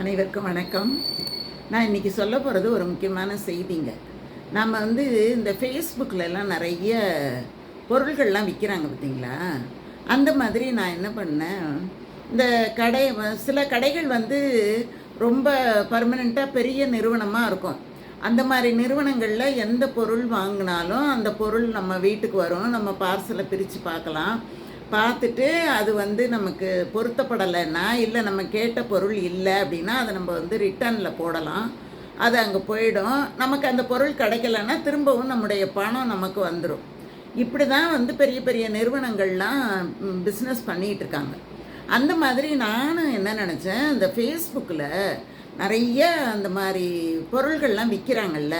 அனைவருக்கும் வணக்கம். நான் இன்றைக்கி சொல்ல போகிறது ஒரு முக்கியமான செய்திங்க. நம்ம வந்து இந்த ஃபேஸ்புக்கிலெல்லாம் நிறைய பொருள்கள்லாம் விற்கிறாங்க பார்த்தீங்களா? அந்த மாதிரி நான் என்ன பண்ணேன்? இந்த கடை சில கடைகள் வந்து ரொம்ப பர்மனெண்ட்டாக பெரிய நிறுவனமாக இருக்கும். அந்த மாதிரி நிறுவனங்களில் எந்த பொருள் வாங்கினாலும் அந்த பொருள் நம்ம வீட்டுக்கு வரும். நம்ம பார்சலை பிரித்து பார்க்கலாம். பார்த்துட்டு அது வந்து நமக்கு பொருத்தப்படலைன்னா இல்லை நம்ம கேட்ட பொருள் இல்லை அப்படின்னா அதை நம்ம வந்து ரிட்டர்னில் போடலாம். அது அங்கே போயிடும். நமக்கு அந்த பொருள் கிடைக்கலன்னா திரும்பவும் நம்முடைய பணம் நமக்கு வந்துடும் இப்படி தான் வந்து பெரிய பெரிய நிறுவனங்கள்லாம் பிஸ்னஸ் பண்ணிகிட்டு இருக்காங்க. அந்த மாதிரி நானும் என்ன நினச்சேன் இந்த ஃபேஸ்புக்கில் நிறைய அந்த மாதிரி பொருள்கள்லாம் விற்கிறாங்கல்ல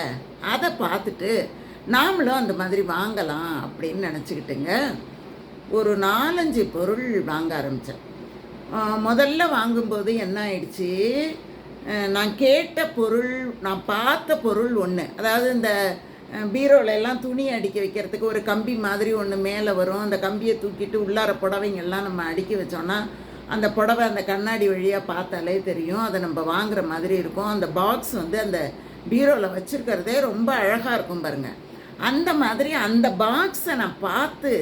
அதை பார்த்துட்டு நாமளும் அந்த மாதிரி வாங்கலாம் அப்படின்னு நினச்சிக்கிட்டுங்க. ஒரு நாலஞ்சு பொருள் வாங்க ஆரம்பித்தேன் முதல்ல வாங்கும்போது என்ன ஆயிடுச்சு? நான் கேட்ட பொருள் நான் பார்த்த பொருள் ஒன்று அதாவது இந்த பீரோலெல்லாம் எல்லாம் துணி அடிக்க வைக்கிறதுக்கு ஒரு கம்பி மாதிரி ஒன்று மேலே வரும். அந்த கம்பியை தூக்கிட்டு உள்ளார புடவைங்கெல்லாம் நம்ம அடுக்கி வச்சோன்னா அந்த புடவை அந்த கண்ணாடி வழியாக பார்த்தாலே தெரியும். அதை நம்ம வாங்குற மாதிரி இருக்கும். அந்த பாக்ஸ் வந்து அந்த பீரோவில் வச்சுருக்கிறதே ரொம்ப அழகாக இருக்கும் பாருங்கள் அந்த மாதிரி அந்த பாக்ஸை நான் பார்த்து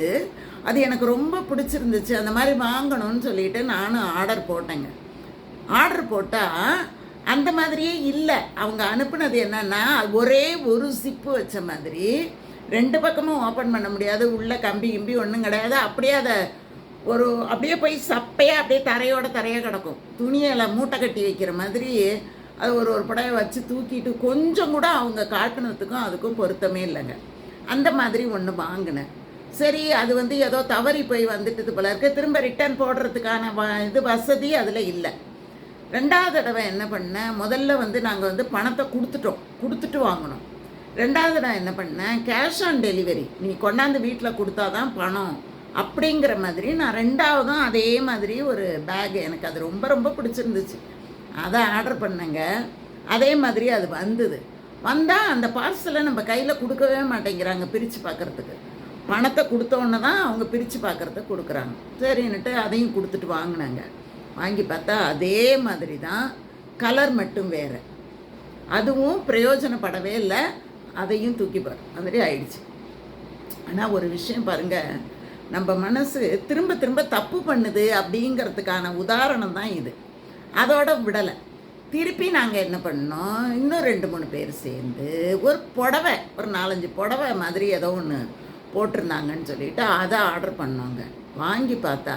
அது எனக்கு ரொம்ப பிடிச்சிருந்துச்சு. அந்த மாதிரி வாங்கணும்னு சொல்லிட்டு நானும் ஆர்டர் போட்டேங்க. ஆர்டர் போட்டால் அந்த மாதிரியே இல்லை. அவங்க அனுப்புனது என்னென்னா ஒரே ஒரு சிப்பு வச்ச மாதிரி ரெண்டு பக்கமும் ஓப்பன் பண்ண முடியாது. உள்ளே கம்பி கிம்பி ஒன்றும் கிடையாது. அப்படியே அதை ஒரு அப்படியே போய் சப்பையாக அப்படியே தரையோட தரையாக கிடக்கும். துணியில் மூட்டை கட்டி வைக்கிற மாதிரி அது ஒரு ஒரு படையை வச்சு தூக்கிட்டு கொஞ்சம் கூட அவங்க காட்டுனதுக்கும் அதுக்கும் பொருத்தமே இல்லைங்க. அந்த மாதிரி ஒன்று வாங்கினேன். சரி அது வந்து ஏதோ தவறி போய் வந்துட்டது போல இருக்கு. திரும்ப ரிட்டர்ன் போடுறதுக்கான வ- இது வசதி அதில் இல்லை. ரெண்டாவது தடவை என்ன பண்ணேன் முதல்ல வந்து நாங்கள் வந்து பணத்தை கொடுத்துட்டோம். கொடுத்துட்டு வாங்கினோம் ரெண்டாவது தடவை என்ன பண்ணேன் கேஷ் ஆன் டெலிவரி நீ கொண்டாந்து வீட்டில் கொடுத்தா தான் பணம். அப்படிங்கிற மாதிரி நான் ரெண்டாவதும் அதே மாதிரி ஒரு பேக் எனக்கு அது ரொம்ப ரொம்ப பிடிச்சிருந்துச்சு. அதை ஆர்டர் பண்ணேங்க. அதே மாதிரி அது வந்தது. வந்தால் அந்த பார்சலை நம்ம கையில் கொடுக்கவே மாட்டேங்கிறாங்க பிரித்து பார்க்குறதுக்கு பணத்தை கொடுத்தோன்னே தான் அவங்க பிரித்து பார்க்குறத கொடுக்குறாங்க. சரின்னுட்டு அதையும் கொடுத்துட்டு வாங்கினாங்க. வாங்கி பார்த்தா அதே மாதிரி தான் கலர் மட்டும் வேறு. அதுவும் பிரயோஜனப்படவே இல்லை. அதையும் தூக்கி பாரு அந்த மாதிரி ஆயிடுச்சு. ஆனால் ஒரு விஷயம் பாருங்க. நம்ம மனசு திரும்ப திரும்ப தப்பு பண்ணுது அப்படிங்கிறதுக்கான உதாரணம் தான் இது. அதோட விடலை. திருப்பி நாங்கள் என்ன பண்ணோம்? இன்னும் ரெண்டு மூணு பேர் சேர்ந்து ஒரு புடவை ஒரு நாலஞ்சு புடவை மாதிரி ஏதோ ஒன்று போட்டிருந்தாங்கன்னு சொல்லிட்டு அதை ஆர்டர் பண்ணோங்க. வாங்கி பார்த்தா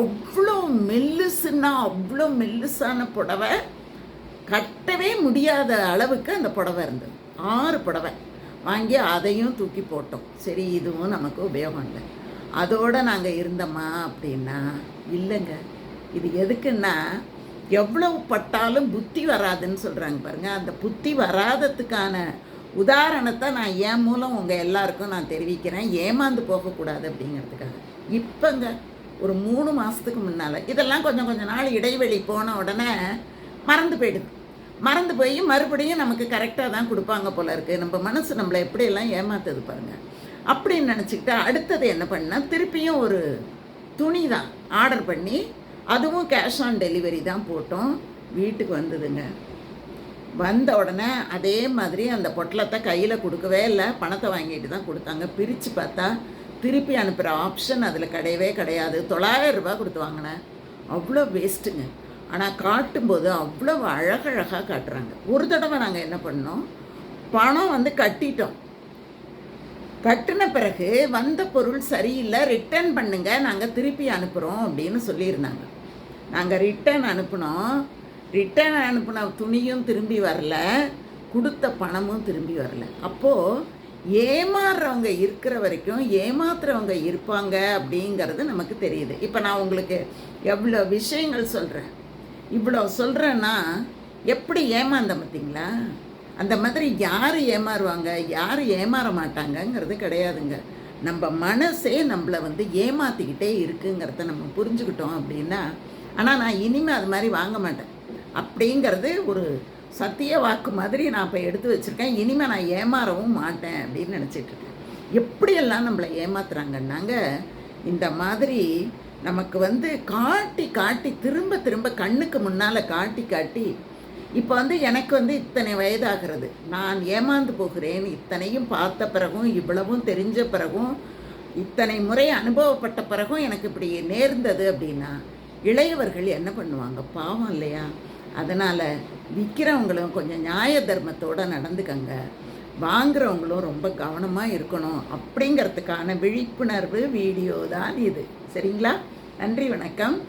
அவ்வளோ மெல்லுசுன்னா அவ்வளோ மெல்லுசான புடவை. கட்டவே முடியாத அளவுக்கு அந்த புடவை இருந்தது. ஆறு புடவை. வாங்கி அதையும் தூக்கி போட்டோம். சரி இதுவும் நமக்கு உபயோகம் இல்லை. அதோடு நாங்கள் இருந்தோமா அப்படின்னா இல்லைங்க. இது எதுக்குன்னா எவ்வளவு பட்டாலும் புத்தி வராதுன்னு சொல்கிறாங்க பாருங்கள் அந்த புத்தி வராததுக்கான உதாரணத்தை நான் என் மூலம் உங்கள் எல்லாருக்கும் நான் தெரிவிக்கிறேன். ஏமாந்து போகக்கூடாது அப்படிங்கிறதுக்காக. இப்போங்க ஒரு மூணு மாதத்துக்கு முன்னால் இதெல்லாம் கொஞ்சம் கொஞ்சம் நாள் இடைவெளி போன உடனே மறந்து போயிடுது. மறந்து போய் மறுபடியும் நமக்கு கரெக்டாக தான் கொடுப்பாங்க போல இருக்குது நம்ம மனசு நம்மளை எப்படியெல்லாம் ஏமாத்துது பாருங்கள் அப்படின்னு நினச்சிக்கிட்டு அடுத்தது என்ன பண்ணால் திருப்பியும் ஒரு துணி தான் ஆர்டர் பண்ணி அதுவும் கேஷ் ஆன் டெலிவரி தான் போட்டோம். வீட்டுக்கு வந்ததுங்க. வந்த உடனே அதே மாதிரி அந்த பொட்டலத்தை கையில் கொடுக்கவே இல்லை. பணத்தை வாங்கிட்டு தான் கொடுத்தாங்க. பிரித்து பார்த்தா திருப்பி அனுப்புகிற ஆப்ஷன் அதில் கிடையவே கிடையாது. தொள்ளாயிரம் ரூபாய் கொடுத்து வாங்கினேன் அவ்வளோ வேஸ்ட்டுங்க ஆனால் காட்டும்போது அவ்வளோ அழகழகாக காட்டுறாங்க. ஒரு தடவை நாங்கள் என்ன பண்ணோம்? பணம் வந்து கட்டிட்டோம். கட்டின பிறகு வந்த பொருள் சரியில்லை. ரிட்டர்ன் பண்ணுங்க. நாங்கள் திருப்பி அனுப்புகிறோம் அப்படின்னு சொல்லியிருந்தாங்க. நாங்கள் ரிட்டர்ன் அனுப்பினோம். ரிட்டர்ன் அனுப்பின துணியும் திரும்பி வரல கொடுத்த பணமும் திரும்பி வரல. அப்போது ஏமாறுறவங்க இருக்கிற வரைக்கும் ஏமாத்துறவங்க இருப்பாங்க அப்படிங்கிறது நமக்கு தெரியுது. இப்போ நான் உங்களுக்கு எவ்வளோ விஷயங்கள் சொல்கிறேன் இவ்வளோ சொல்கிறேன்னா எப்படி ஏமாந்தேன் பார்த்தீங்களா? அந்த மாதிரி யார் ஏமாறுவாங்க யார் ஏமாற மாட்டாங்கங்கிறது கிடையாதுங்க. நம்ம மனசே நம்மளை வந்து ஏமாற்றிக்கிட்டே இருக்குங்கிறத நம்ம புரிஞ்சுக்கிட்டோம் அப்படின்னா ஆனால் நான் இனிமேல் அது மாதிரி வாங்க மாட்டேன். அப்படிங்கிறது ஒரு சத்திய வாக்கு மாதிரி நான் இப்போ எடுத்து வச்சுருக்கேன். இனிமேல் நான் ஏமாறவும் மாட்டேன் அப்படின்னு நினச்சிட்டு இருக்கேன். எப்படியெல்லாம் நம்மளை ஏமாத்துறாங்கன்னாங்க இந்த மாதிரி நமக்கு வந்து காட்டி காட்டி திரும்ப திரும்ப கண்ணுக்கு முன்னால் காட்டி காட்டி இப்போ வந்து எனக்கு வந்து இத்தனை வயதாகிறது. நான் ஏமாந்து போகிறேன். இத்தனையும் பார்த்த பிறகும் இவ்வளவும் தெரிஞ்ச பிறகும் இத்தனை முறை அனுபவப்பட்ட பிறகும் எனக்கு இப்படி நேர்ந்தது அப்படின்னா இளையவர்கள் என்ன பண்ணுவாங்க? பாவம் இல்லையா? அதனால் விற்கிறவங்களும் கொஞ்சம் நியாய தர்மத்தோடு நடந்துக்கங்க. வாங்குறவங்களும் ரொம்ப கவனமாக இருக்கணும். அப்படிங்கிறதுக்கான விழிப்புணர்வு வீடியோ தான் இது. சரிங்களா? நன்றி வணக்கம்.